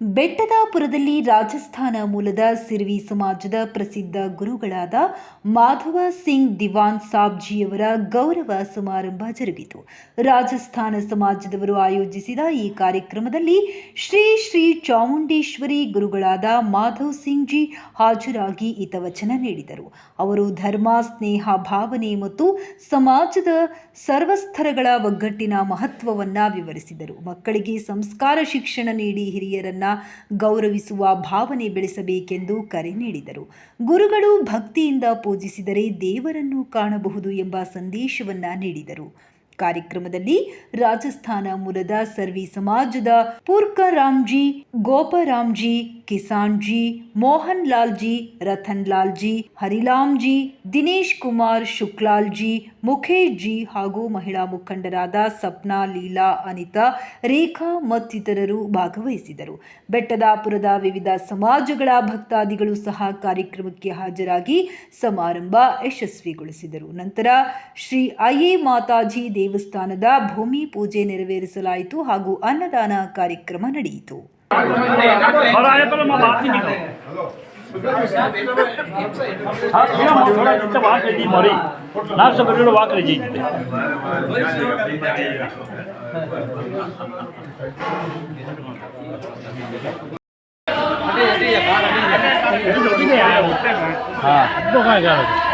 ಬೆಟ್ಟದಾಪುರದಲ್ಲಿ ರಾಜಸ್ಥಾನ ಮೂಲದ ಸಿರ್ವಿ ಸಮಾಜದ ಪ್ರಸಿದ್ಧ ಗುರುಗಳಾದ ಮಾಧವ ಸಿಂಗ್ ದಿವಾನ್ ಸಾಬ್ಜಿಯವರ ಗೌರವ ಸಮಾರಂಭ ಜರುಗಿತು. ರಾಜಸ್ಥಾನ ಸಮಾಜದವರು ಆಯೋಜಿಸಿದ ಈ ಕಾರ್ಯಕ್ರಮದಲ್ಲಿ ಶ್ರೀ ಶ್ರೀ ಚಾಮುಂಡೇಶ್ವರಿ ಗುರುಗಳಾದ ಮಾಧವ್ ಸಿಂಗ್ ಜಿ ಹಾಜರಾಗಿ ಹಿತವಚನ ನೀಡಿದರು. ಅವರು ಧರ್ಮ, ಸ್ನೇಹ, ಭಾವನೆ ಮತ್ತು ಸಮಾಜದ ಸರ್ವಸ್ಥರಗಳ ಒಗ್ಗಟ್ಟಿನ ಮಹತ್ವವನ್ನು ವಿವರಿಸಿದರು. ಮಕ್ಕಳಿಗೆ ಸಂಸ್ಕಾರ ಶಿಕ್ಷಣ ನೀಡಿ ಹಿರಿಯರನ್ನ ಗೌರವಿಸುವ ಭಾವನೆ ಬೆಳೆಸಬೇಕೆಂದು ಕರೆ ನೀಡಿದರು. ಗುರುಗಳು ಭಕ್ತಿಯಿಂದ ಪೂಜಿಸಿದರೆ ದೇವರನ್ನು ಕಾಣಬಹುದು ಎಂಬ ಸಂದೇಶವನ್ನ ನೀಡಿದರು. ಕಾರ್ಯಕ್ರಮದಲ್ಲಿ ರಾಜಸ್ಥಾನ ಮೂಲದ ಸರ್ವಿ ಸಮಾಜದ ಪೂರ್ಕ ರಾಮ್ಜಿ ಗೋಪರಾಮ್ಜಿ ಕಿಸಾನ್ಜಿ ಮೋಹನ್ ಲಾಲ್ಜಿ ರತನ್ ಲಾಲ್ಜಿ ಹರಿಲಾಮ್ಜಿ ದಿನೇಶ್ ಕುಮಾರ್ ಶುಕ್ಲಾಲ್ಜಿ ಮುಖೇಜ್ಜಿ ಹಾಗೂ ಮಹಿಳಾ ಮುಖಂಡರಾದ ಸಪ್ನಾ, ಲೀಲಾ, ಅನಿತಾ, ರೇಖಾ ಮತ್ತಿತರರು ಭಾಗವಹಿಸಿದರು. ಬೆಟ್ಟದಾಪುರದ ವಿವಿಧ ಸಮಾಜಗಳ ಭಕ್ತಾದಿಗಳು ಸಹ ಕಾರ್ಯಕ್ರಮಕ್ಕೆ ಹಾಜರಾಗಿ ಸಮಾರಂಭ ಯಶಸ್ವಿಗೊಳಿಸಿದರು. ನಂತರ ಶ್ರೀ ಅಯ್ಯೇ ಮಾತಾಜಿ ದೇವಸ್ಥಾನದ ಭೂಮಿ ಪೂಜೆ ನೆರವೇರಿಸಲಾಯಿತು ಹಾಗೂ ಅನ್ನದಾನ ಕಾರ್ಯಕ್ರಮ ನಡೆಯಿತು. और आए पर मैं बात नहीं कर વાત લીધી મળી ના સગરેલો વાત લીધી હા તો કાંઈ ગયા